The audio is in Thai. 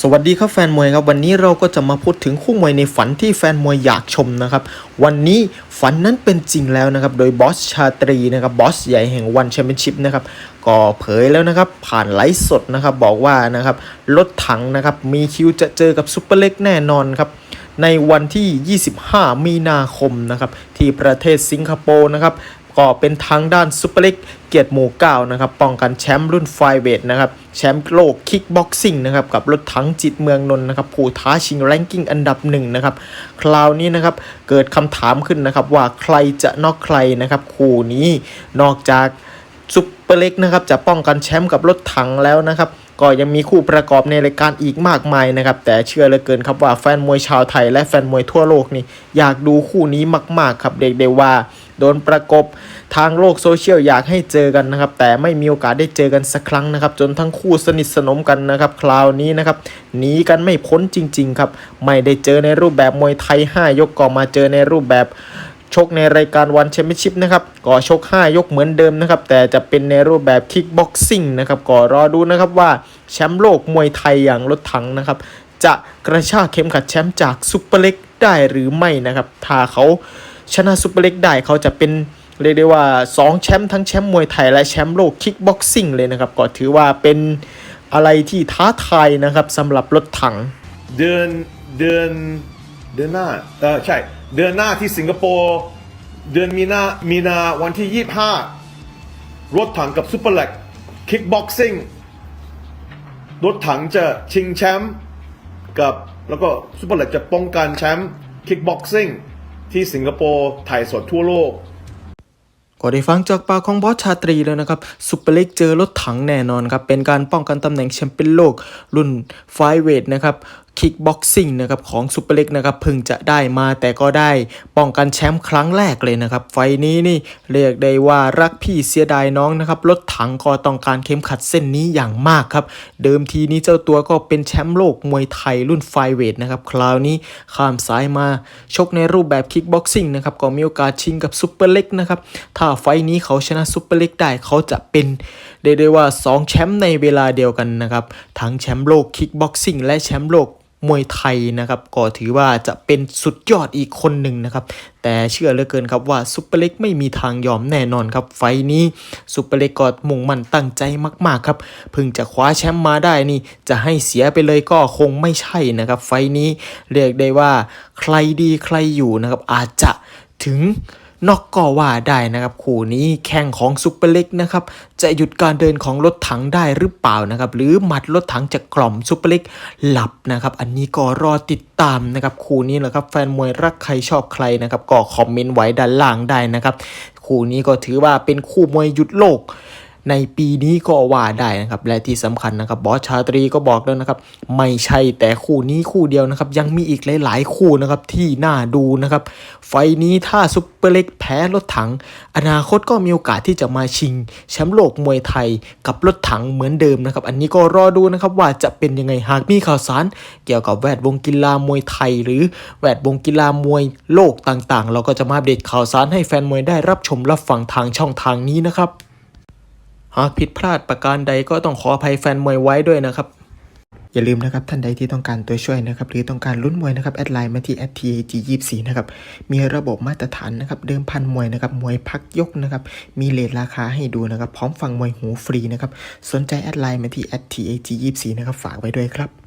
สวัสดีครับแฟนมวยครับวันนี้เราก็จะมาพูดถึงคู่มวยในฝันที่แฟนมวยอยากชมนะครับวันนี้ฝันนั้นเป็นจริงแล้วนะครับโดยบอสชาตรีนะครับบอสใหญ่แห่งวันแชมเปี้ยนชิพนะครับก็เผยแล้วนะครับผ่านไลฟ์สดนะครับบอกว่านะครับรถถังนะครับมีคิวจะเจอกับซุปเปอร์เล็กแน่นอนครับในวันที่ 25 มีนาคมนะครับที่ประเทศสิงคโปร์นะครับ ก็เป็นทางด้านซุปเปอร์เล็กเกียรติหมู่เก้านะครับป้องกันแชมป์รุ่นไฟเวทนะครับแชมป์โลกคิกบ็อกซิ่งนะครับกับรถถังจิตเมืองนนท์นะครับผู้ท้าชิงแรงกิ้งอันดับหนึ่งนะครับคราวนี้นะครับเกิดคำถามขึ้นนะครับว่าใครจะนอกใครนะครับคู่นี้นอกจากซุปเปอร์เล็กนะครับจะป้องกันแชมป์กับรถถังแล้วนะครับก็ยังมีคู่ประกอบในรายการอีกมากมายนะครับ แต่เชื่อเหลือเกินครับว่าแฟนมวยชาวไทยและแฟนมวยทั่วโลกนี่อยากดูคู่นี้มาก ๆ ครับเรียกได้ว่า โดนประกบทางโลกโซเชียลอยากให้เจอกันนะครับ แต่ไม่มีโอกาสได้เจอกันสักครั้งนะครับ จนทั้งคู่สนิทสนมกันนะครับ คราวนี้นะครับหนีกันไม่พ้นจริง ๆ ครับ ไม่ได้เจอในรูปแบบมวยไทย 5 ยกก็มาเจอในรูปแบบชกในรายการวันแชมเปี้ยนชิพนะครับก็ชก 5 ยกเหมือนเดิมนะครับ แต่จะเป็นในรูปแบบคิกบ็อกซิ่งนะครับก็รอดูนะครับว่าแชมป์โลกมวยไทยอย่างรถถังนะครับ จะกระชากเข็มขัดแชมป์จากซุปเปอร์เล็กได้หรือไม่นะครับ ถ้าเขา ชนะซุปเปอร์เล็กได้เขาจะเป็นเรียกได้ว่า 2 แชมป์ทั้งแชมป์มวยไทยและแชมป์โลกคิกบ็อกซิ่งเลยนะครับ ก็ถือว่าเป็นอะไรที่ท้าทายนะครับสำหรับรถถัง เดือนเดือนเดือนหน้าเออใช่ เดือนหน้าที่สิงคโปร์เดือนมีนามีนาวันที่ 25 รถถังกับซูเปอร์เล็กคิกบ็อกซิ่งรถถังจะชิงแชมป์กับแล้วก็ซูเปอร์เล็กจะป้องกันแชมป์คิกบ็อกซิ่ง ที่สิงคโปร์ถ่ายสดทั่วโลกก็ได้ฟังจากปากของบอสชาตรีแล้วนะครับซุปเปอร์เล็กเจอรถถังแน่นอนครับ เป็นการป้องกันตำแหน่งแชมเปี้ยนโลกรุ่นไฟเวทนะครับ คิกบ็อกซิ่งนะครับของซุปเปอร์เล็กนะครับเพิ่งจะได้มาแต่ก็ได้ป้องกันแชมป์ครั้งแรกเลยนะครับ ไฟล์นี้นี่เรียกได้ว่ารักพี่เสียดายน้องนะครับรถถังก็ต้องการเข็มขัดเส้นนี้อย่างมากครับ เดิมทีนี้เจ้าตัวก็เป็นแชมป์โลกมวยไทยรุ่นไฟเวทนะครับคราวนี้ข้ามสายมาชกในรูปแบบคิกบ็อกซิ่งนะครับก็มีโอกาสชิงกับซุปเปอร์เล็กนะครับถ้าไฟนี้เขาชนะซุปเปอร์เล็กได้เขาจะเป็นเรียกได้ว่า 2 แชมป์ในเวลาเดียวกันนะครับทั้งแชมป์โลกคิกบ็อกซิ่งและแชมป์โลก มวยไทยนะครับก็ถือว่าจะเป็นสุดยอดอีกคนหนึ่งนะครับ แต่เชื่อเหลือเกินครับว่าซุปเปอร์เล็กไม่มีทางยอมแน่นอนครับ ไฟล์นี้ซุปเปอร์เล็กก็มุ่งมั่นตั้งใจมากๆครับเพิ่งจะคว้าแชมป์มาได้นี่ จะให้เสียไปเลยก็คงไม่ใช่นะครับ ไฟล์นี้เรียกได้ว่าใครดีใครอยู่นะครับอาจจะถึง นอกก็ว่าได้นะครับคู่นี้แข่งของซุปเปอร์เล็กนะครับจะหยุดการเดินของรถถังได้หรือเปล่านะครับหรือหมัดรถถังจะกล่อมซุปเปอร์เล็กหลับนะครับอันนี้ก็รอติดตามนะครับคู่นี้แหละครับแฟนมวยรักใครชอบใครนะครับก็คอมเมนต์ไว้ด้านล่างได้นะครับคู่นี้ก็ถือว่าเป็นคู่มวยหยุดโลก ในปีนี้ก็ว่าได้นะครับ และที่สำคัญนะครับบอสชาตรีก็บอกแล้วนะครับ ไม่ใช่แต่คู่นี้คู่เดียวนะครับ ยังมีอีกหลาย ๆ คู่นะครับที่น่าดูนะครับ ไฟล์นี้ถ้าซุปเปอร์เล็กแพ้รถถัง อนาคตก็มีโอกาสที่จะมาชิงแชมป์โลกมวยไทยกับรถถังเหมือนเดิมนะครับ อันนี้ก็รอดูนะครับว่าจะเป็นยังไงหากมีข่าวสาร เกี่ยวกับแวดวงกีฬามวยไทย หรือแวดวงกีฬามวยโลกต่างๆ เราก็จะมาอัปเดตข่าวสารให้แฟนมวยได้รับชมรับฟังทางช่องทางนี้นะครับ หากผิดพลาดประการใดก็ต้องขออภัยแฟนมวยไว้ด้วยนะครับ อย่าลืมนะครับท่านใดที่ต้องการตัวช่วยนะครับ หรือต้องการลุ้นมวยนะครับแอดไลน์มาที่ @tag24 นะครับมีระบบมาตรฐานนะครับเดิมพันมวยนะครับมวยพักยกนะครับมีเลทราคาให้ดูนะครับ พร้อมฟังมวยหูฟรีนะครับสนใจแอดไลน์มาที่ @tag24 นะครับฝากไว้ด้วยครับ